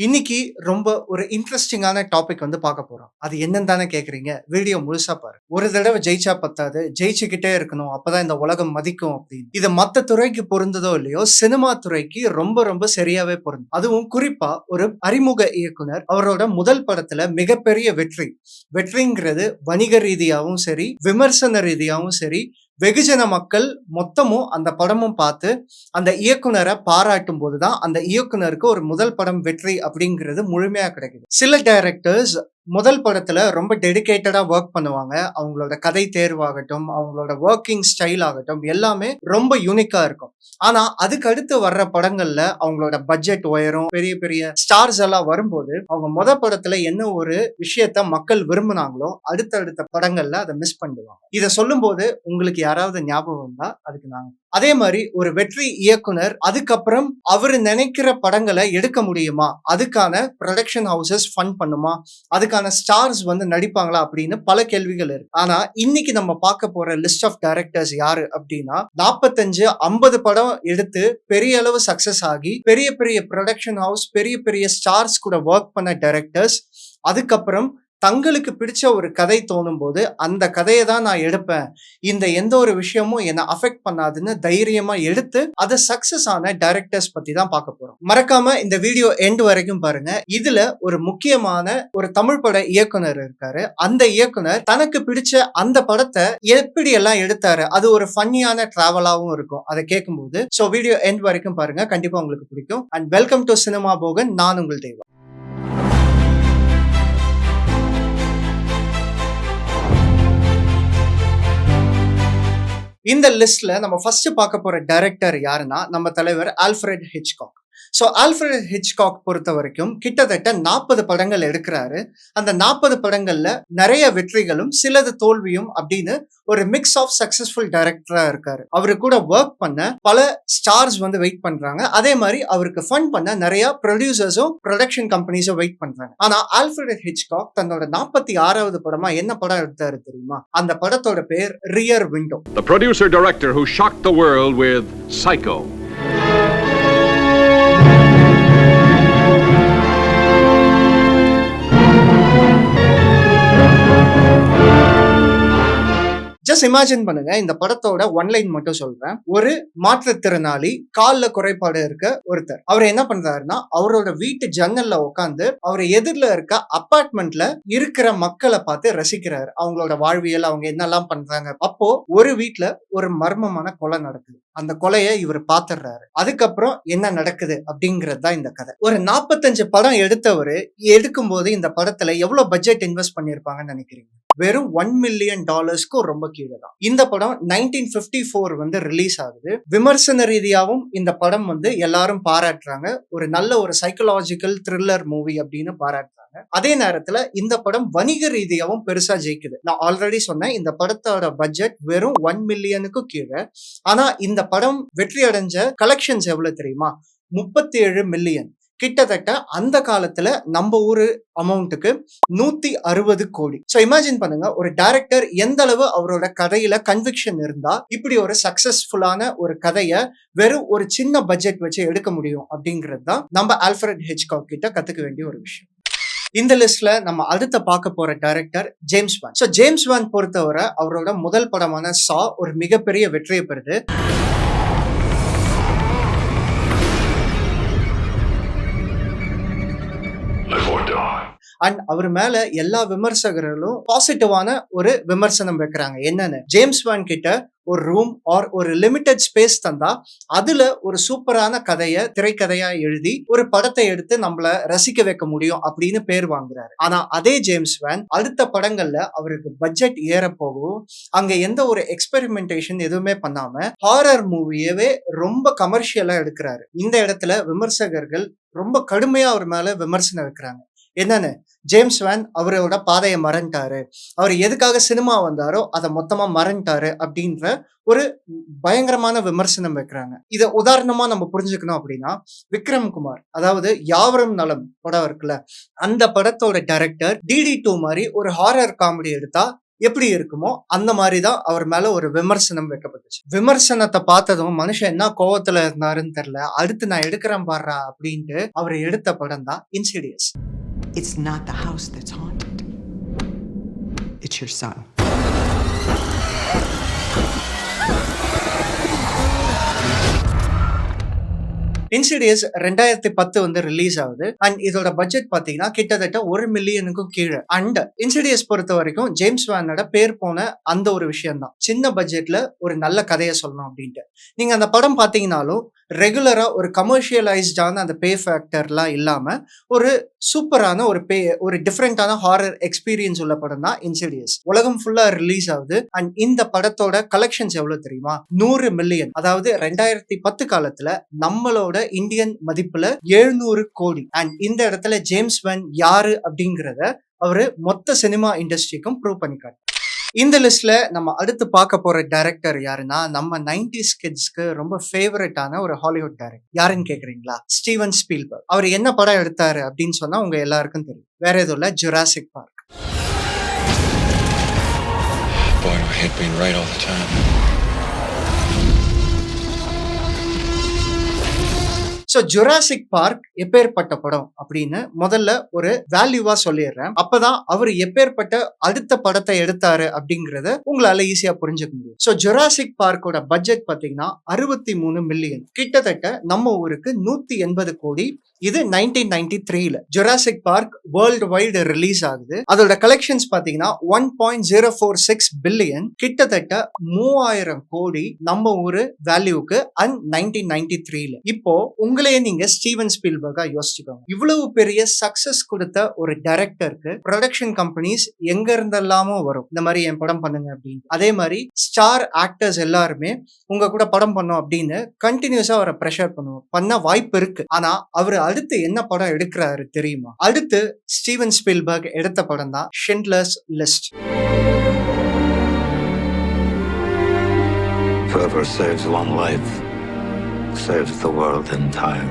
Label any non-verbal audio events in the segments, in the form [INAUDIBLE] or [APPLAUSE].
இன்னைக்கு ரொம்ப ஒரு இன்ட்ரெஸ்டிங்கான டாபிக் வந்து பார்க்க போறோம். அது என்னன்னு தானே கேட்குறீங்க? வீடியோ முழுசா பாரு ஒரு தடவை ஜெயிச்சா பத்தாது, ஜெயிச்சுக்கிட்டே இருக்கணும். அப்பதான் இந்த உலகம் மதிக்கும் அப்படின்னு. இது மத்த துறைக்கு பொருந்ததோ இல்லையோ, சினிமா துறைக்கு ரொம்ப ரொம்ப சரியாவே பொருந்தும். அதுவும் குறிப்பா ஒரு அறிமுக இயக்குனர் அவரோட முதல் படத்துல மிகப்பெரிய வெற்றி. வெற்றிங்கிறது வணிக ரீதியாகவும் சரி, விமர்சன ரீதியாகவும் சரி, வெகுஜன மக்கள் மொத்தமும் அந்த படமும் பார்த்து அந்த இயக்குனரை பாராட்டும் போதுதான் அந்த இயக்குனருக்கு ஒரு முதல் படம் வெற்றி அப்படிங்கிறது முழுமையாக கிடைக்குது. சில டைரக்டர்ஸ் முதல் படத்துல ரொம்ப டெடிக்கேட்டடா ஒர்க் பண்ணுவாங்க. அவங்களோட கதை தேர்வாகட்டும், அவங்களோட ஒர்க்கிங் ஸ்டைல் ஆகட்டும் எல்லாமே ரொம்ப யூனிக்கா இருக்கும். ஆனா அதுக்கு அடுத்து வர்ற படங்கள்ல அவங்களோட பட்ஜெட் உயரும். பெரிய பெரிய ஸ்டார்ஸ் எல்லாம் வரும்போது, அவங்க முத படத்துல என்ன ஒரு விஷயத்த மக்கள் விரும்புனாங்களோ, அடுத்தடுத்த படங்கள்ல அதை மிஸ் பண்ணுவாங்க இதை சொல்லும் சொல்லும்போது உங்களுக்கு யாராவது ஞாபகம் வந்தா அதுக்கு நாங்க அதே மாதிரி ஒரு வெற்றி இயக்குனர் அதுக்கப்புறம் அவர் நினைக்கிற படங்களை எடுக்க முடியுமா? அதுக்கான ப்ரொடக்ஷன் ஹவுஸஸ் ஃபண்ட் பண்ணுமா? அதுக்கு அதுக்கான ஸ்டார்ஸ் வந்து நடிப்பாங்களா? அப்படின்னு பல கேள்விகள் இருக்கு. ஆனா இன்னைக்கு நம்ம பார்க்க போற லிஸ்ட் ஆஃப் டைரக்டர்ஸ் யாரு அப்படின்னா 45, 50 படம் எடுத்து பெரிய அளவு சக்சஸ் ஆகி, பெரிய பெரிய ப்ரொடக்ஷன் ஹவுஸ், பெரிய பெரிய ஸ்டார்ஸ் கூட ஒர்க் பண்ண டைரக்டர்ஸ் அதுக்கப்புறம் தங்களுக்கு பிடிச்ச ஒரு கதை தோணும்போது, அந்த கதையை தான் நான் எடுப்பேன். இந்த எந்த ஒரு விஷயமும் என்னை அஃபெக்ட் பண்ணாதுன்னு தைரியமா எடுத்து, அது சக்சஸ் ஆன டைரக்டர்ஸ் பத்தி தான் பார்க்க போறோம். மறக்காம இந்த வீடியோ எண்ட் வரைக்கும் பாருங்க. இதுல ஒரு முக்கியமான ஒரு தமிழ் பட இயக்குனர் இருக்காரு. அந்த இயக்குனர் தனக்கு பிடிச்ச அந்த படத்தை எப்படி எல்லாம் எடுத்தாரு? அது ஒரு ஃபன்னியான டிராவலாகவும் இருக்கும். அதை கேட்கும்போது. ஸோ வீடியோ எண்ட் வரைக்கும் பாருங்க. கண்டிப்பா உங்களுக்கு பிடிக்கும். அண்ட் வெல்கம் டூ சினிமா போகன். நான் உங்கள் தெய்வம் இந்த லிஸ்ட்ல நம்ம ஃபர்ஸ்ட் பார்க்க போற டைரக்டர் யாருன்னா, நம்ம தலைவர் ஆல்ஃபிரட் ஹிச்காக். சோ ஆல்ஃபிரட் பொறுத்த வரைக்கும் கிட்டத்தட்ட 40 படங்கள் எடுக்கிறாரு அந்த 40 படங்கள்ல நிறைய வெற்றிகளும், சிலது தோல்வியும் அப்படின்னு ஒரு மிக்ஸ் ஆஃப் சக்சஸ்ஃபுல் டைரக்டரா இருக்காரு. அவரு கூட ஒர்க் பண்ண பல ஸ்டார்ஸ் வந்து வெயிட் பண்றாங்க. அதே மாதிரி அவருக்கு ஃபண்ட் பண்ண நிறைய ப்ரொடியூசர்ஸும் ப்ரொடக்ஷன் கம்பெனிஸும் வெயிட் பண்றாங்க. ஆனா ஆல்ஃபிரட் ஹிச்காக் தன்னோட 46வது படமா என்ன படம் எடுத்தாரு தெரியுமா? அந்த படத்தோட பேர் rear window. The producer director who shocked the world with Psycho. Just imagine பண்ணுங்க. இந்த படத்தோட ஒன் லைன் மட்டும் சொல்றேன். ஒரு மாற்றுத்திறனாளி, காலில் குறைபாடு இருக்க ஒருத்தர். அவர் என்ன பண்றாருன்னா, அவரோட வீட்டு ஜன்னல்ல உட்காந்து அவர் எதிரில் இருக்க அப்பார்ட்மெண்ட்ல இருக்கிற மக்களை பார்த்து ரசிக்கிறாரு. அவங்களோட வாழ்வியல், அவங்க என்னெல்லாம் பண்றாங்க. அப்போ ஒரு வீட்டுல ஒரு மர்மமான கொலை நடக்குது. அந்த கொலையை இவர் பார்த்துடுறாரு. அதுக்கப்புறம் என்ன நடக்குது அப்படிங்கிறது தான் இந்த கதை. ஒரு 45 படம் எடுத்தவர் எடுக்கும்போது இந்த படத்துல எவ்வளவு பட்ஜெட் இன்வெஸ்ட் பண்ணியிருப்பாங்கன்னு நினைக்கிறீங்க? வெறும் ஒன் மில்லியன் டாலர்ஸ்க்கும் ரொம்ப கீழே தான். இந்த படம் 1954 வந்து ரிலீஸ் ஆகுது. விமர்சன ரீதியாகவும் இந்த படம் வந்து எல்லாரும் பாராட்டுறாங்க. ஒரு நல்ல ஒரு சைக்கலாஜிக்கல் த்ரில்லர் மூவி அப்படின்னு பாராட்டுறாங்க. அதே நேரத்துல இந்த படம் வணிக ரீதியாகவும் பெருசா ஜெயிக்குது. நான் ஆல்ரெடி சொன்னேன். இந்த படத்தோட பட்ஜெட் வெறும் ஒன் மில்லியனுக்கும் கீழே ஆனா இந்த படம் வெற்றி அடைஞ்ச கலெக்ஷன்ஸ் எவ்வளவு தெரியுமா? 37 மில்லியன். கிட்டத்தட்ட அந்த காலத்துல நம்ம ஊர் அமௌண்ட்டுக்கு நூத்தி அறுபது கோடி. ஸோ இமேஜின் பண்ணுங்க. ஒரு டைரக்டர் எந்த அளவு அவரோட கதையில கன்விக்ஷன் இருந்தா, இப்படி ஒரு சக்சஸ்ஃபுல்லான ஒரு கதையை வெறும் ஒரு சின்ன பட்ஜெட் வச்சு எடுக்க முடியும் அப்படிங்கிறது தான் நம்ம ஆல்ஃபரட் ஹிட்ச்காக் கிட்ட கத்துக்க வேண்டிய ஒரு விஷயம். இந்த லிஸ்ட்ல நம்ம அடுத்த பார்க்க போற director James Wan. So James Wan பொறுத்தவரை அவரோட முதல் படமான சா ஒரு மிகப்பெரிய வெற்றியை பெறுது. அண்ட் அவர் மேல எல்லா விமர்சகர்களும் பாசிட்டிவான ஒரு விமர்சனம் வைக்கிறாங்க. என்னன்னு? ஜேம்ஸ் வான் கிட்ட ஒரு ரூம் ஆர் ஒரு லிமிடெட் ஸ்பேஸ் தந்தா, அதுல ஒரு சூப்பரான கதையை திரைக்கதையா எழுதி, ஒரு படத்தை எடுத்து நம்மள ரசிக்க வைக்க முடியும் அப்படின்னு பேர் வாங்குறாரு. ஆனா அதே ஜேம்ஸ் வேன் அடுத்த படங்கள்ல அவருக்கு பட்ஜெட் ஏறப்போகவும், அங்க எந்த ஒரு எக்ஸ்பெரிமென்டேஷன் எதுவுமே பண்ணாம, ஹாரர் மூவியவே ரொம்ப கமர்ஷியலா எடுக்கிறாரு இந்த இடத்துல விமர்சகர்கள் ரொம்ப கடுமையா அவர் மேல விமர்சனம் வைக்கிறாங்க. என்னன்னு? ஜேம்ஸ் வேன் அவரோட பாதையை மறந்துட்டாரு. அவர் எதுக்காக சினிமா வந்தாரோ, அதை மொத்தமா மறந்துட்டாரு அப்படின்ற ஒரு பயங்கரமான விமர்சனம் வைக்கிறாங்க. இதை உதாரணமா நம்ம புரிஞ்சுக்கணும் அப்படின்னா, விக்ரம் குமார் அதாவது யாவரும் நலம் படம் இருக்குல்ல, அந்த படத்தோட டைரக்டர் டிடி டூ மாதிரி ஒரு ஹாரர் காமெடி எடுத்தா எப்படி இருக்குமோ அந்த மாதிரி தான் அவர் மேல ஒரு விமர்சனம் வைக்கப்பட்டுச்சு விமர்சனத்தை பார்த்ததும் மனுஷன் என்ன கோவத்துல இருந்தாருன்னு தெரியல அடுத்து நான் எடுக்கிறேன் பாடுறா அப்படின்ட்டு அவர் எடுத்த படம் தான் Insidious It's not the house that's haunted. It's your son. Insidious ரெண்டாயிரத்தி பத்து வந்து ரிலீஸ் ஆகுது அண்ட் இதோட பட்ஜெட் பாத்தீங்கன்னா கிட்டத்தட்ட ஒரு மில்லியனுக்கும் கீழே அண்ட் இன்சிடியஸ் பொறுத்த வரைக்கும் ஜேம்ஸ் வேனோட பேர் போன அந்த ஒரு விஷயம் தான் சின்ன பட்ஜெட்ல ஒரு நல்ல கதையை சொல்லணும் அப்படின்ட்டு நீங்க அந்த படம் பாத்தீங்கன்னாலும் ரெகுலராக ஒரு கமர்ஷியலைஸ்டான அந்த பே ஃபேக்டர்லாம் இல்லாமல் ஒரு சூப்பரான ஒரு பே ஒரு டிஃப்ரெண்டான ஹாரர் எக்ஸ்பீரியன்ஸ் உள்ள படம் தான் இன்சிடியஸ் உலகம் ஃபுல்லாக ரிலீஸ் ஆகுது. அண்ட் இந்த படத்தோட கலெக்ஷன்ஸ் எவ்வளோ தெரியுமா? நூறு மில்லியன் அதாவது ரெண்டாயிரத்தி பத்து காலத்தில் நம்மளோட இந்தியன் மதிப்பில் எழுநூறு கோடி. அண்ட் இந்த இடத்துல ஜேம்ஸ் வென் யாரு அப்படிங்கிறத அவர் மொத்த சினிமா இண்டஸ்ட்ரிக்கும் ப்ரூவ் பண்ணிக்காரு இந்த லிஸ்ட்ல நம்ம அடுத்து பார்க்க போற டைரக்டர் யாருன்னா நம்ம நைன்டிஸ் கிட்ஸ்க்கு ரொம்ப ஃபேவரட்டான ஒரு ஹாலிவுட் டைரக்டர் யாருன்னு கேக்குறீங்களா? ஸ்டீவன் ஸ்பீல்பர்க் அவர் என்ன படம் எடுத்தாரு அப்படின்னு சொன்னா உங்க எல்லாருக்கும் தெரியும். வேற எதுவும் இல்ல. Jurassic Park Boy, my head being right all the time. So Jurassic Park எப்பேற்பட்ட படம் அப்படின்னு முதல்ல ஒரு வேல்யூவா சொல்லிடுறேன். அப்பதான் அவர் எப்பேற்பட்ட அடுத்த படத்தை எடுத்தாரு அப்படிங்கறத உங்களால ஈஸியா புரிஞ்சுக்க முடியும். ஸோ ஜுராசிக் பார்க்கோட பட்ஜெட் பாத்தீங்கன்னா அறுபத்தி மூணு மில்லியன் கிட்டத்தட்ட நம்ம ஊருக்கு நூத்தி எண்பது கோடி இது நைன்டீன் நைன்டி த்ரீல Jurassic Park world wide release ஆகுது. அதோட கலெக்ஷன்ஸ் பாத்தீங்கன்னா one point zero four six billion கிட்டத்தட்ட மூவாயிரம் கோடி நம்ம ஊரு வேல்யூக்கு அண்ட் நைன்டீன் நைன்டி த்ரீல இப்போ உங்களையே நீங்க ஸ்டீவன் ஸ்பீல்பர்கா யோசிச்சுக்கோங்க. இவ்வளவு பெரிய சக்சஸ் கொடுத்த ஒரு டைரக்டருக்கு ப்ரொடக்ஷன் கம்பெனிஸ் எங்க இருந்தெல்லாமோ வரும். இந்த மாதிரி என் படம் பண்ணுங்க அப்படின்னு அதே மாதிரி ஸ்டார் ஆக்டர்ஸ் எல்லாருமே உங்க கூட படம் பண்ணோம் அப்படின்னு கண்டினியூஸா அவரை ப்ரெஷர் பண்ணுவோம். பண்ண வாய்ப்பு இருக்கு. ஆனா அவர் அடுத்து என்ன படம் எடுக்கிறாரு தெரியுமா அடுத்து ஸ்டீவன் ஸ்பீல்பர்க் எடுத்த படம் தான் Schindler's List Whoever saves one life saves the world entire.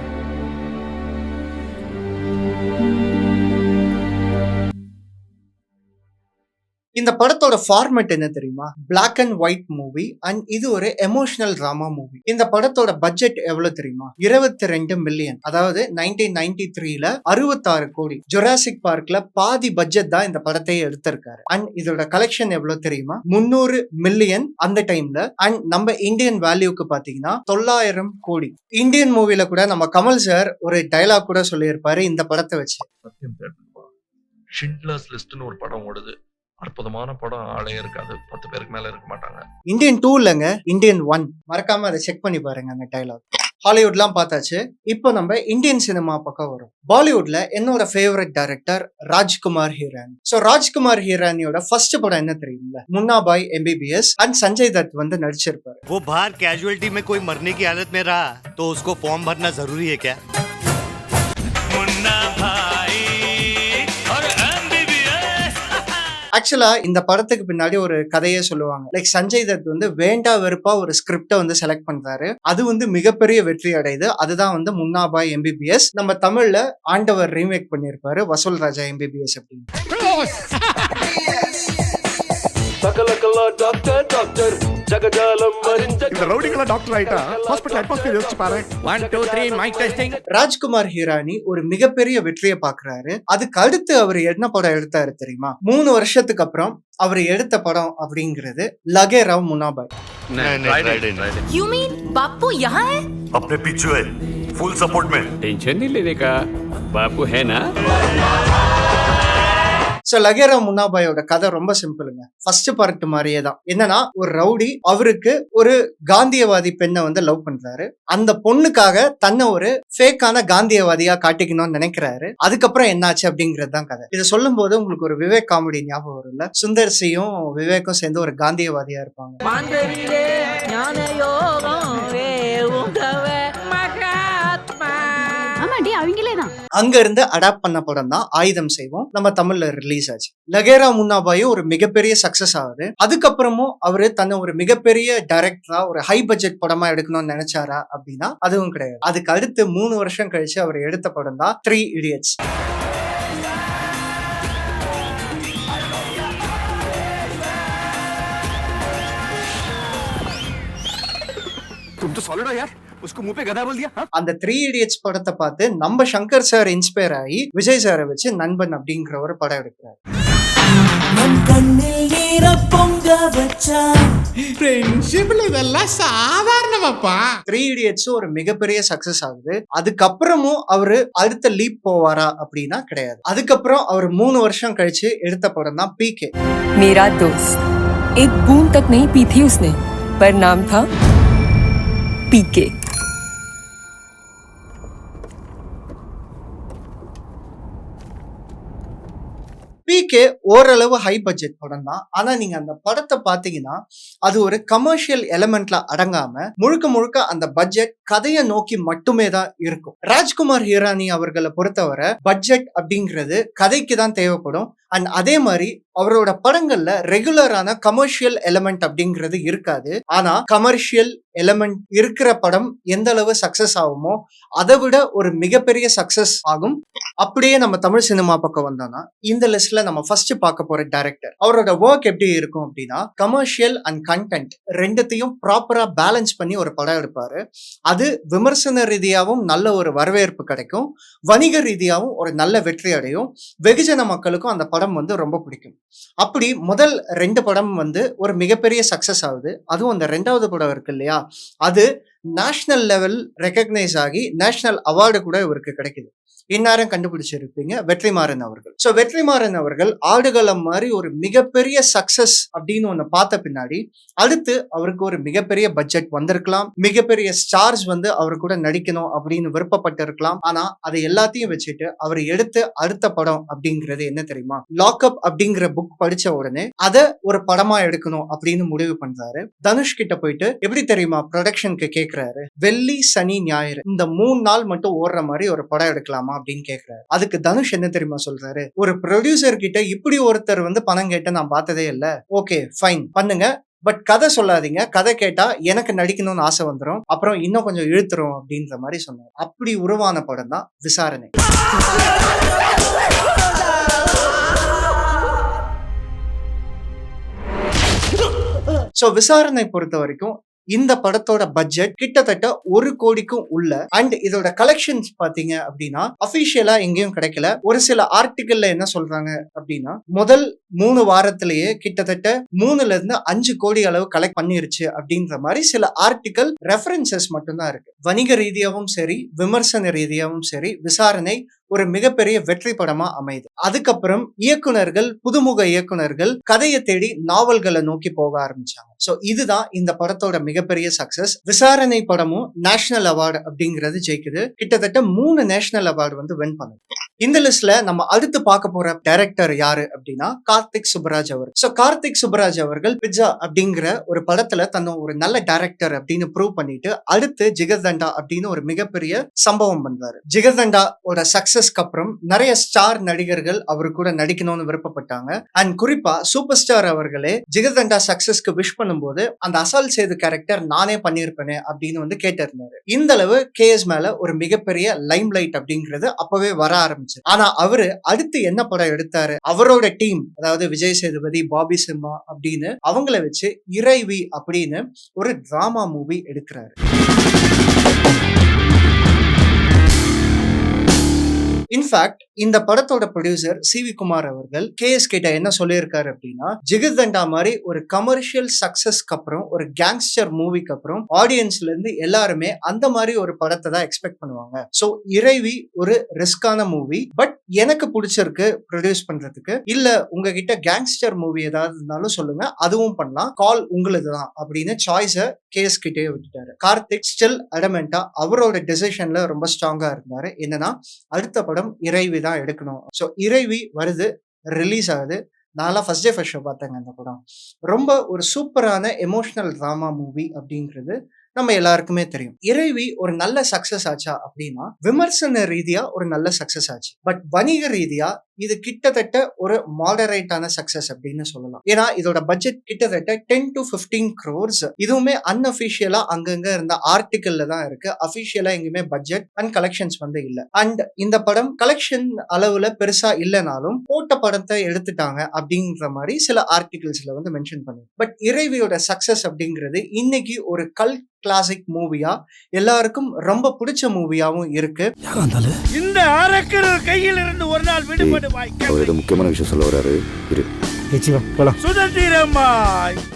இந்த படத்தோட ஃபார்மேட் என்ன தெரியுமா? Black and white movie and இது ஒரு எமோஷனல் டிராமா மூவி இந்த படத்தோட பட்ஜெட் எவ்வளவு தெரியுமா? இருபத்தி ரெண்டு மில்லியன் அதாவது நைன்டீன் நைன்டி த்ரீல அறுபத்தாறு கோடி. ஜொராசிக் பார்க்ல பாதி பட்ஜெட் தான் இந்த படத்தையே எடுத்திருக்காரு. அண்ட் இதோட கலெக்ஷன் எவ்வளவு தெரியுமா? முந்நூறு மில்லியன் அந்த டைம்ல அண்ட் நம்ம இந்தியன் வேல்யூக்கு பாத்தீங்கன்னா தொள்ளாயிரம் கோடி. இந்தியன் மூவில கூட நம்ம கமல் சார் ஒரு டைலாக் கூட சொல்லியிருப்பாரு இந்த படத்தை வச்சு. சத்தியம் லிஸ்ட்னு ஒரு படம் ஓடுது. அற்புதமான படம் ஆளே இருக்காது பத்து பேருக்கு மேல இருக்க மாட்டாங்க இந்தியன் டூ இல்லைங்க இந்தியன் ஒன் மறக்காம அதை செக் பண்ணி பாருங்க அந்த டைலாக் ஹாலிவுட்லாம் பார்த்தாச்சு இப்போ நம்ம இந்தியன் சினிமா பக்கம் வரும் பாலிவுட்ல என்னோட favourite director Rajkumar Hirani so Rajkumar ஹீரானியோட first படம் என்ன தெரியுங்களா முன்னாபாய் எம்பிபிஎஸ் அண்ட் சஞ்சய் தத் வந்து நடிச்சிருப்பாரு वो बाहर कैजुअलिटी में कोई मरने की हालत में रहा तो उसको फॉर्म भरना जरूरी है क्या ஆக்சுவலா இந்த படத்துக்கு பின்னாடி ஒரு கதையே சொல்லுவாங்க. லைக் சஞ்சய் தத் வந்து வேண்டா வெறுப்பா ஒரு ஸ்கிரிப்டை வந்து செலக்ட் பண்றாரு. அது வந்து மிகப்பெரிய வெற்றி அடையுது. அதுதான் வந்து முன்னாபாய் எம்பிபிஎஸ் நம்ம தமிழ்ல ஆண்டவர் ரீமேக் பண்ணியிருப்பாரு. வசூல் ராஜா எம்பிபிஎஸ் அப்படின்னு. [LAUGHS] இந்த ரவுடிகளா டாக்டர் ஆயிட்டா ஹாஸ்பிட்டல் அட்மாஸ்பியர் யோசிச்சு பாரு one two three mike testing Rajkumar Hirani ஒரு மிகப்பெரிய வெற்றியை பாக்குறாரு அதுக்கு அடுத்து அவர் என்ன படம் எடுத்தாரு தெரியுமா மூணு வருஷத்துக்கு அப்புறம் அவர் எடுத்த படம் அப்படிங்கிறது லகே ராவ் முனாபாய் नहीं, नहीं, Friday नहीं। यू मीन बापू यहाँ है अपने पीछे है फुल सपोर्ट में टेंशन नहीं लेने का बापू है ना ஸோ லகேரா முன்னாபாயோட கதை ரொம்ப சிம்பிளுங்க ஃபர்ஸ்ட் பார்ட் மாதிரியே தான் என்னன்னா ஒரு ரவுடி அவருக்கு ஒரு காந்தியவாதி பெண்ணை வந்து லவ் பண்றாரு. அந்த பொண்ணுக்காக தன்னை ஒரு ஃபேக்கான காந்தியவாதியா காட்டிக்கணும்னு நினைக்கிறாரு. அதுக்கப்புறம் என்னாச்சு அப்படிங்கிறது தான் கதை. இதை சொல்லும் போது உங்களுக்கு ஒரு விவேக் காமெடி ஞாபகம் வரும்ல? சுந்தர் சியும் விவேக்கும் சேர்ந்து ஒரு காந்தியவாதியா இருப்பாங்க. அங்க இருந்து அடாப்ட் பண்ண படம் தான் ஆயுதம் செய்வோம். நம்ம தமிழ்ல ரிலீஸ் ஆச்சு. லகேரா முன்னாபாயும் ஒரு மிகப்பெரிய சக்சஸ் ஆகுது. அதுக்கப்புறமும் அவரு தன்னை ஒரு மிகப்பெரிய டைரக்டரா ஒரு ஹை பட்ஜெட் படமா எடுக்கணும்னு நினைச்சாரா அப்படின்னா அதுவும் கிடையாது. அதுக்கு அடுத்து மூணு வருஷம் கழிச்சு அவர் எடுத்த படம் தான் த்ரீ இடியட்ஸ் तुम तो உஸ்கு முப்பே கதா போல் தியா அந்த த்ரீ இடியட்ஸ் படத்தை பார்த்து நம்ம சங்கர் சார் இன்ஸ்பயர் ஆகி விஜய் சாரை வச்சு நண்பன் அப்படிங்கிற ஒரு படம் எடுக்கிறார். நம் கண்ணில் நீர பொங்க வச்சா. ஃப்ரெண்ட்ஷிப்ல இதெல்லாம் சாதாரணமாப்பா. த்ரீ இடியட்ஸ் ஒரு மிகப்பெரிய சக்சஸ் ஆகுது. அதுக்கப்புறமும் அவரு அடுத்த லீப் போவாரா அப்படின்னா கிடையாது. அதுக்கப்புறம் அவர் மூணு வருஷம் கழிச்சு எடுத்த படம் தான் பிகே मेरा दोस्त एक बूंद तक नहीं पी थी उसने पर नाम था पीके பிகே ஓரளவு ஹை பட்ஜெட் படம் தான். ஆனா நீங்க அந்த படத்தை பாத்தீங்கன்னா அது ஒரு கமர்ஷியல் எலமெண்ட்ல அடங்காம முழுக்க முழுக்க அந்த பட்ஜெட் கதையை நோக்கி மட்டுமே தான் இருக்கும். ராஜ்குமார் ஹீரானி அவர்களை பொறுத்தவரை பட்ஜெட் அப்படிங்கிறது கதைக்கு தான் தேவைப்படும். அண்ட் அதே மாதிரி அவரோட படங்கள்ல ரெகுலரான கமர்ஷியல் எலமெண்ட் அப்படிங்கிறது இருக்காது. ஆனா கமர்ஷியல் எலமெண்ட் இருக்கிற படம் எந்த அளவு சக்சஸ் ஆகுமோ அதை விட ஒரு மிகப்பெரிய சக்சஸ் ஆகும். அப்படியே நம்ம தமிழ் சினிமா பக்கம் வந்தோம்னா இந்த லிஸ்ட்ல நம்ம ஃபர்ஸ்ட் பார்க்க போற டைரக்டர் அவரோட ஒர்க் எப்படி இருக்கும் அப்படின்னா கமர்ஷியல் அண்ட் கண்டென்ட் ரெண்டுத்தையும் ப்ராப்பரா பேலன்ஸ் பண்ணி ஒரு படம் எடுப்பாரு. அது விமர்சன ரீதியாகவும் நல்ல ஒரு வரவேற்பு கிடைக்கும். வணிக ரீதியாகவும் ஒரு நல்ல வெற்றி அடையும். வெகுஜன மக்களுக்கும் அந்த படம் வந்து ரொம்ப பிடிக்கும். அப்படி முதல் ரெண்டு படம் வந்து ஒரு மிகப்பெரிய சக்சஸ் ஆகுது. அதுவும் அந்த ரெண்டாவது படம் இருக்கு இல்லையா? அது நேஷனல் லெவல் ரெக்கக்னைஸ் ஆகி நேஷனல் அவார்டு கூட இவருக்கு கிடைக்குது. இந்நேரம் கண்டுபிடிச்சிருப்பீங்க வெற்றிமாறன் அவர்கள். ஸோ வெற்றிமாறன் அவர்கள் ஆடுகளம் மாதிரி ஒரு மிகப்பெரிய சக்சஸ் அப்படின்னு ஒன்று பார்த்த பின்னாடி அடுத்து அவருக்கு ஒரு மிகப்பெரிய பட்ஜெட் வந்திருக்கலாம். மிகப்பெரிய ஸ்டார்ஸ் வந்து அவர் கூட நடிக்கணும் அப்படின்னு விருப்பப்பட்டு இருக்கலாம் ஆனா அதை எல்லாத்தையும் வச்சுட்டு அவர் எடுத்து அடுத்த படம் அப்படிங்கிறது என்ன தெரியுமா? லாக்அப் அப்படிங்கிற புக் படிச்ச உடனே அதை ஒரு படமா எடுக்கணும் அப்படின்னு முடிவு பண்றாரு. தனுஷ் கிட்ட போயிட்டு எப்படி தெரியுமா ப்ரொடக்ஷனுக்கு கேக்குறாரு? வெள்ளி சனி ஞாயிறு இந்த மூணு நாள் மட்டும் ஓடுற மாதிரி ஒரு படம் எடுக்கலாமா? அப்படின்னு கேட்கிறாரு அதுக்கு தனுஷ் என்ன தெரியுமா சொல்றாரு? ஒரு ப்ரொடியூசர் கிட்ட இப்படி ஒருத்தர் வந்து பணம் கேட்ட நான் பார்த்ததே இல்ல. ஓகே ஃபைன் பண்ணுங்க. பட் கதை சொல்லாதீங்க. கதை கேட்டா எனக்கு நடிக்கணும்னு ஆசை வந்துடும் அப்புறம் இன்னும் கொஞ்சம் இழுத்துரும் அப்படின்ற மாதிரி சொன்னார். அப்படி உருவான படம் தான் விசாரணை. ஸோ விசாரணை பொறுத்த வரைக்கும் இந்த படத்தோட பட்ஜெட் கிட்டத்தட்ட ஒரு கோடிக்கும் உள்ள அண்ட் இதோட கலெக்ஷன்ஸ் பாத்தீங்க அப்படின்னா அபிஷியலா எங்கேயும் கிடைக்கல. ஒரு சில ஆர்டிகல்ல என்ன சொல்றாங்க அப்படின்னா முதல் மூணு வாரத்திலேயே கிட்டத்தட்ட மூணுல இருந்து அஞ்சு கோடி அளவு கலெக்ட் பண்ணிருச்சு அப்படின்ற மாதிரி சில ஆர்டிகல் ரெஃபரன்சஸ் மட்டும்தான் இருக்கு. வணிக ரீதியாகவும் சரி விமர்சன ரீதியாகவும் சரி விசாரணை ஒரு மிகப்பெரிய வெற்றி படமா அமையுது. அதுக்கப்புறம் இயக்குனர்கள் புதுமுக இயக்குனர்கள் கதையை தேடி நாவல்களை நோக்கி போக ஆரம்பிச்சாங்க. சோ இதுதான் இந்த படத்தோட மிகப்பெரிய சக்சஸ் விசாரணை படமும் நேஷனல் அவார்டு அப்படிங்கிறது ஜெயிக்குது. கிட்டத்தட்ட மூணு நேஷனல் அவார்டு வந்து வின் பண்ணுது. இந்த லிஸ்ட்ல நம்ம அடுத்து பார்க்க போற டைரக்டர் யாரு அப்படின்னா கார்த்திக் சுப்பராஜ் அவர் சோ கார்த்திக் சுப்ராஜ் அவர்கள் பிஜா அப்படிங்கிற ஒரு படத்துல தன்னை ஒரு நல்ல டைரக்டர் அப்படின்னு ப்ரூவ் பண்ணிட்டு அடுத்து ஜிகர்தண்டா அப்படின்னு ஒரு மிகப்பெரிய சம்பவம் பண்றாரு ஜிகர்தண்டா ஒரு சக்சஸ்க்கு அப்புறம் நிறைய ஸ்டார் நடிகர்கள் அவரு கூட நடிக்கணும்னு விருப்பப்பட்டாங்க. அண்ட் குறிப்பா சூப்பர் ஸ்டார் அவர்களே ஜிகர்தண்டா சக்சஸ்க்கு விஷ் பண்ணும்போது அந்த அசால் சேது கேரக்டர் நானே பண்ணியிருப்பேனே அப்படின்னு வந்து கேட்டிருந்தாரு. இந்த அளவு கேஎஸ் மேல ஒரு மிகப்பெரிய லைம் லைட் அப்படிங்கிறது அப்பவே வர ஆரம்பிச்சு ஆனா அவரு அடுத்து என்ன படம் எடுத்தாரு? அவரோட டீம் அதாவது விஜய் சேதுபதி பாபி சிம்மா அப்படின்னு அவங்கள வச்சு இறைவி அப்படின்னு ஒரு டிராமா மூவி எடுக்கிறாரு. இன்ஃபேக்ட் இந்த படத்தோட ப்ரொடியூசர் சி வி குமார் அவர்கள் கே எஸ் கிட்ட என்ன சொல்லியிருக்காரு அப்படின்னா ஜிகிர்தண்டா மாதிரி ஒரு கமர்ஷியல் சக்சஸ்க்கு அப்புறம் ஒரு கேங்ஸ்டர் மூவிக்கு அப்புறம் ஆடியன்ஸ்ல இருந்து எல்லாருமே அந்த மாதிரி ஒரு படத்தை தான் எக்ஸ்பெக்ட் பண்ணுவாங்க. ஸோ இறைவி ஒரு ரிஸ்கான மூவி பட் எனக்கு பிடிச்சிருக்கு ப்ரொடியூஸ் பண்றதுக்கு. இல்ல உங்ககிட்ட கேங்ஸ்டர் மூவி ஏதாவது இருந்தாலும் சொல்லுங்க. அதுவும் பண்ணலாம். கால் உங்களுது தான் அப்படின்னு சாய்ஸை கேஸ் கிட்டே விட்டுட்டாரு. கார்த்திக் ஸ்டில் அடமெண்டா அவரோட டெசிஷன்ல ரொம்ப ஸ்ட்ராங்கா இருந்தாரு. என்னன்னா அடுத்த படம் இறைவி தான் எடுக்கணும். ஸோ இறைவி வருது ரிலீஸ் ஆகுது. நான்லாம் ஃபர்ஸ்ட் டே ஃபர்ஸ்ட் ஷோ பார்த்தேங்க அந்த படம். ரொம்ப ஒரு சூப்பரான எமோஷ்னல் ட்ராமா மூவி அப்படிங்கிறது நம்ம எல்லாருக்குமே தெரியும். இறைவி ஒரு நல்ல சக்சஸ் ஆச்சா அப்படின்னா விமர்சன ரீதியா ஒரு நல்ல சக்சஸ் ஆச்சு. பட் வணிக ரீதியா இது கிட்டத்தட்ட ஒரு மாடரேட்டான சக்சஸ் அப்படின்னு சொல்லலாம். ஏன்னா இதோட பட்ஜெட் கிட்டத்தட்ட டென் டு பிப்டீன் க்ரோர்ஸ் இதுவுமே அன்அபிஷியலா அங்கங்க இருந்த ஆர்டிக்கல்ல தான் இருக்கு. அபிஷியலா எங்கேயுமே பட்ஜெட் அண்ட் கலெக்ஷன்ஸ் வந்து இல்ல. அண்ட் இந்த படம் கலெக்ஷன் அளவுல பெருசா இல்லைனாலும் போட்ட படத்தை எடுத்துட்டாங்க அப்படின்ற மாதிரி சில ஆர்டிகிள்ஸ்ல வந்து மென்ஷன் பண்ணு பட் இறைவியோட சக்சஸ் அப்படிங்கிறது இன்னைக்கு ஒரு கல் கிளாசிக் மூவியா எல்லாருக்கும் ரொம்ப பிடிச்ச மூவியாவும் இருக்கு. இந்த அரக்கர் கையில் இருந்து ஒரு நாள் விடுபடுவாய் ஏதோ முக்கியமான விஷயம் சொல்ல வராரு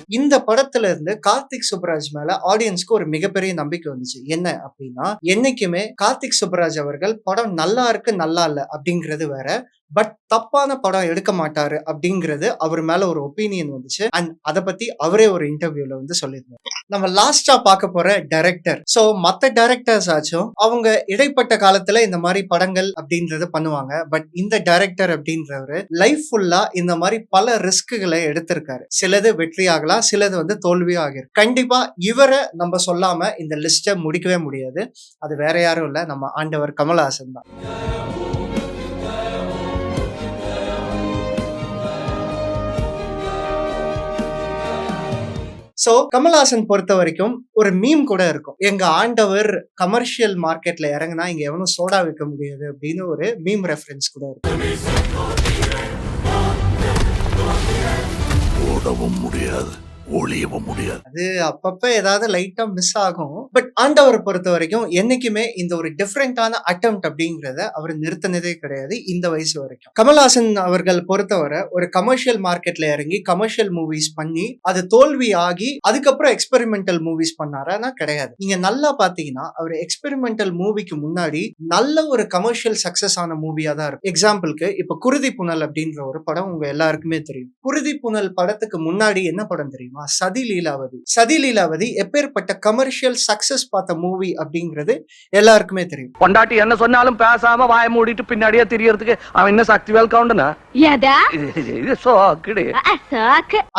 இந்த படத்துல இருந்து கார்த்திக் சுப்ராஜ் மேல ஆடியன்ஸ்க்கு ஒரு மிகப்பெரிய நம்பிக்கை வந்துச்சு. என்ன அப்படின்னா என்னைக்குமே கார்த்திக் சுப்ராஜ் அவர்கள் படம் நல்லா இருக்கு நல்லா இல்ல அப்படிங்கிறது வேற. பட் தப்பான படம் எடுக்க மாட்டாரு அப்படிங்கிறது அவர் மேல ஒரு ஒப்பீனியன் வந்துச்சு. அண்ட் அதை பத்தி அவரே ஒரு இன்டர்வியூல வந்து சொல்லியிருந்தார். நம்ம லாஸ்டா பார்க்க போற டைரக்டர் சோ மத்த டைரக்டர்ஸ் ஆச்சும் அவங்க இடைப்பட்ட காலத்துல இந்த மாதிரி படங்கள் அப்படின்றத பண்ணுவாங்க. பட் இந்த டைரக்டர் அப்படின்றவரு லைஃப் ஃபுல்லா இந்த மாதிரி பல ரிஸ்க்குகளை எடுத்திருக்காரு. சிலது வெற்றி ஆகலாம் சிலது வந்து தோல்வியும் ஆகிருக்கு. கண்டிப்பா இவரை நம்ம சொல்லாம இந்த லிஸ்ட்டை முடிக்கவே முடியாது. அது வேற யாரும் இல்ல நம்ம ஆண்டவர் கமல்ஹாசன் தான். ஸோ கமல்ஹாசன் பொறுத்த வரைக்கும் ஒரு மீம் கூட இருக்கும். எங்க ஆண்டவர் கமர்ஷியல் மார்க்கெட்ல இறங்குனா இங்க எவனும் சோடா விற்க முடியாது அப்படின்னு ஒரு மீம் ரெஃபரன்ஸ் கூட இருக்கும். ஓடவும் முடியாது ஒளியவும் முடியாது. அது அப்பப்ப ஏதாவது லைட்டா மிஸ் ஆகும். பட் ஆண்டவரை பொறுத்த வரைக்கும் என்னைக்குமே இந்த ஒரு டிஃப்ரெண்டான அட்டம் அப்படிங்கிறத அவர் நிறுத்தினதே கிடையாது இந்த வயசு வரைக்கும். கமல்ஹாசன் அவர்கள் பொறுத்தவரை ஒரு கமர்ஷியல் மார்க்கெட்ல இறங்கி கமர்ஷியல் மூவிஸ் பண்ணி அது தோல்வி ஆகி அதுக்கப்புறம் எக்ஸ்பெரிமெண்டல் மூவிஸ் பண்ணாரா கிடையாது. நீங்க நல்லா பாத்தீங்கன்னா அவர் எக்ஸ்பெரிமெண்டல் மூவிக்கு முன்னாடி நல்ல ஒரு கமர்ஷியல் சக்சஸ் ஆன மூவியா தான் இருக்கும். எக்ஸாம்பிளுக்கு இப்ப குருதி புனல் அப்படின்ற ஒரு படம் உங்க எல்லாருக்குமே தெரியும். குருதி புனல் படத்துக்கு முன்னாடி என்ன படம் தெரியும்? சதி லீலாவதி. சதி லீலாவதி எப்பேற்பட்ட கமர்ஷியல் சக்சஸ் பார்த்த மூவி அப்படிங்கிறது எல்லாருக்குமே தெரியும். பொண்டாட்டி என்ன சொன்னாலும் பேசாம வாய மூடிட்டு பின்னாடியே தெரியறதுக்கு அவன் என்ன சக்தி வேல் கவுண்டனா? இது சோக்கிடு.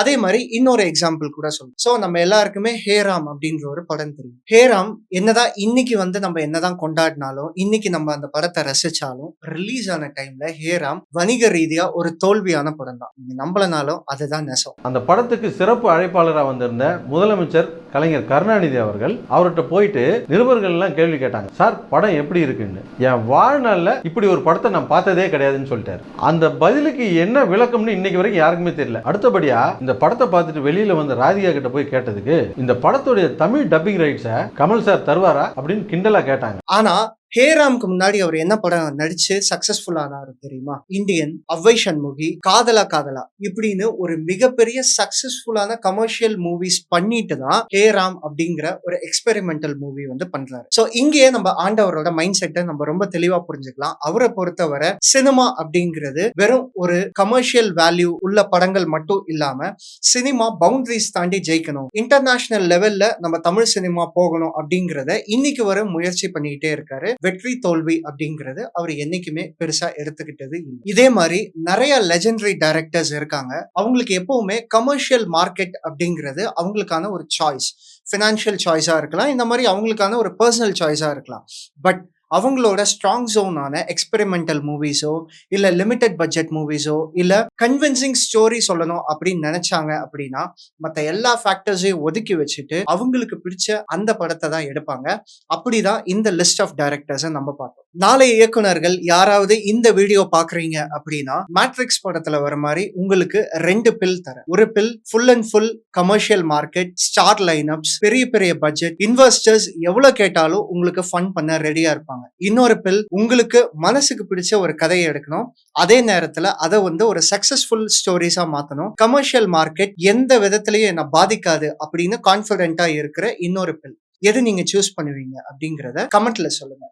அதே மாதிரி இன்னொரு எக்ஸாம்பிள் கூட சொல்லுவோம் சோ நம்ம எல்லாருக்குமே ஹேராம் அப்படின்ற ஒரு படம் தெரியும். ஹேராம் என்னதான் இன்னைக்கு வந்து நம்ம என்னதான் கொண்டாடினாலும் இன்னைக்கு நம்ம அந்த படத்தை ரசிச்சாலும் ரிலீஸ் ஆன டைம்ல ஹேராம் வணிக ரீதியா ஒரு தோல்வியான படம் தான் நீங்க நம்பலனாலும் அதுதான் நெசம். அந்த படத்துக்கு சிறப்பு அழைப்பாளராக வந்திருந்த முதலமைச்சர் கலைஞர் கருணாநிதி அவர்கள் அவர்கிட்ட போயிட்டு நிருபர்கள் எல்லாம் கேள்வி கேட்டாங்க சார் படம் எப்படி இருக்குன்னு? என் வாழ்நாள்ல இப்படி ஒரு படத்தை நான் பார்த்ததே கிடையாதுன்னு சொல்லிட்டாரு. அந்த பதிலுக்கு என்ன விளக்கம்னு இன்னைக்கு வரைக்கும் யாருக்குமே தெரியல. அடுத்தபடியா இந்த படத்தை பார்த்துட்டு வெளியில வந்து ராதிகா கிட்ட போய் கேட்டதுக்கு இந்த படத்துடைய தமிழ் டப்பிங் ரைட்ஸை கமல் சார் தருவாரா அப்படின்னு கிண்டலா கேட்டாங்க. ஆனா ஹேராம்க்கு முன்னாடி அவர் என்ன படம் நடிச்சு சக்சஸ்ஃபுல் ஆனாரு தெரியுமா? இந்தியன் அவ்வை சண்முகி காதலா காதலா. இப்படின்னு ஒரு மிகப்பெரிய சக்சஸ்ஃபுல்லான கமர்ஷியல் மூவிஸ் பண்ணிட்டு தான் ஹேராம் அப்படிங்கிற ஒரு எக்ஸ்பெரிமெண்டல் மூவி வந்து பண்றாரு. ஸோ இங்கேயே நம்ம ஆண்டவரோட மைண்ட் செட்டை நம்ம ரொம்ப தெளிவா புரிஞ்சுக்கலாம். அவரை பொறுத்தவரை சினிமா அப்படிங்கிறது வெறும் ஒரு கமர்ஷியல் வேல்யூ உள்ள படங்கள் மட்டும் இல்லாம சினிமா பவுண்டரிஸ் தாண்டி ஜெயிக்கணும். இன்டர்நேஷனல் லெவல்ல நம்ம தமிழ் சினிமா போகணும் அப்படிங்கிறத இன்னைக்கு வர முயற்சி பண்ணிக்கிட்டே இருக்காரு. வெற்றி தோல்வி அப்படிங்கிறது அவர் என்னைக்குமே பெருசா எடுத்துக்கிட்டது இதே மாதிரி நிறைய லெஜெண்டரி டைரக்டர்ஸ் இருக்காங்க. அவங்களுக்கு எப்பவுமே கமர்ஷியல் மார்க்கெட் அப்படிங்கிறது அவங்களுக்கான ஒரு சாய்ஸ் ஃபினான்ஷியல் சாய்ஸா இருக்கலாம். இந்த மாதிரி அவங்களுக்கான ஒரு பர்சனல் சாய்ஸா இருக்கலாம். பட் அவங்களோட ஸ்ட்ராங் ஜோனான எக்ஸ்பெரிமெண்டல் மூவிஸோ இல்லை லிமிடெட் பட்ஜெட் மூவிஸோ இல்லை கன்வின்சிங் ஸ்டோரி சொல்லணும் அப்படின்னு நினைச்சாங்க அப்படின்னா மற்ற எல்லா ஃபேக்டர்ஸையும் ஒதுக்கி வச்சுட்டு அவங்களுக்கு பிடிச்ச அந்த படத்தை தான் எடுப்பாங்க. அப்படிதான் இந்த லிஸ்ட் ஆஃப் டைரக்டர்ஸை நம்ம பார்த்தோம். நாளை இயக்குனர்கள் யாராவது இந்த வீடியோ பாக்குறீங்க அப்படின்னா மேட்ரிக்ஸ் படத்துல வர மாதிரி உங்களுக்கு ரெண்டு பில் தரேன். ஒரு bill full and full commercial market star lineups பெரிய பெரிய பட்ஜெட் இன்வெஸ்டர்ஸ் எவ்வளவு கேட்டாலும் உங்களுக்கு ஃபண்ட் பண்ண ரெடியா இருப்பாங்க. இன்னொரு பில் உங்களுக்கு மனசுக்கு பிடிச்ச ஒரு கதையை எடுக்கணும். அதே நேரத்துல அதை வந்து ஒரு சக்சஸ்ஃபுல் ஸ்டோரிஸா மாத்தணும். கமர்ஷியல் மார்க்கெட் எந்த விதத்திலயும் என்ன பாதிக்காது அப்படின்னு கான்பிடென்ட்டா இருக்கிற இன்னொரு பில் எது நீங்க சூஸ் பண்ணுவீங்க அப்படிங்கிறத கமெண்ட்ல சொல்லுங்க.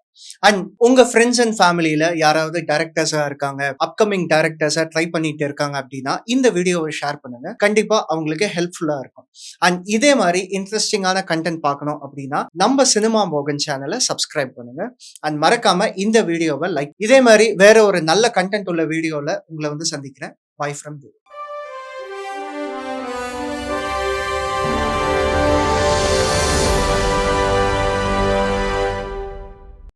அண்ட் உங்க ஃப்ரெண்ட்ஸ் அண்ட் ஃபேமிலியில யாராவது டைரக்டர்ஸா இருக்காங்க அப்கமிங் டைரக்டர்ஸா ட்ரை பண்ணிட்டு இருக்காங்க அப்படின்னா இந்த வீடியோவை ஷேர் பண்ணுங்க. கண்டிப்பா அவங்களுக்கு ஹெல்ப்ஃபுல்லா இருக்கும். அண்ட் இதே மாதிரி இன்ட்ரெஸ்டிங்கான கண்டென்ட் பார்க்கணும் அப்படின்னா நம்ம சினிமா மோகன் சேனலை சப்ஸ்கிரைப் பண்ணுங்க. அண்ட் மறக்காம இந்த வீடியோவை லைக் இதே மாதிரி வேற ஒரு நல்ல கண்டென்ட் உள்ள வீடியோல உங்களை வந்து சந்திக்கிறேன். Bye from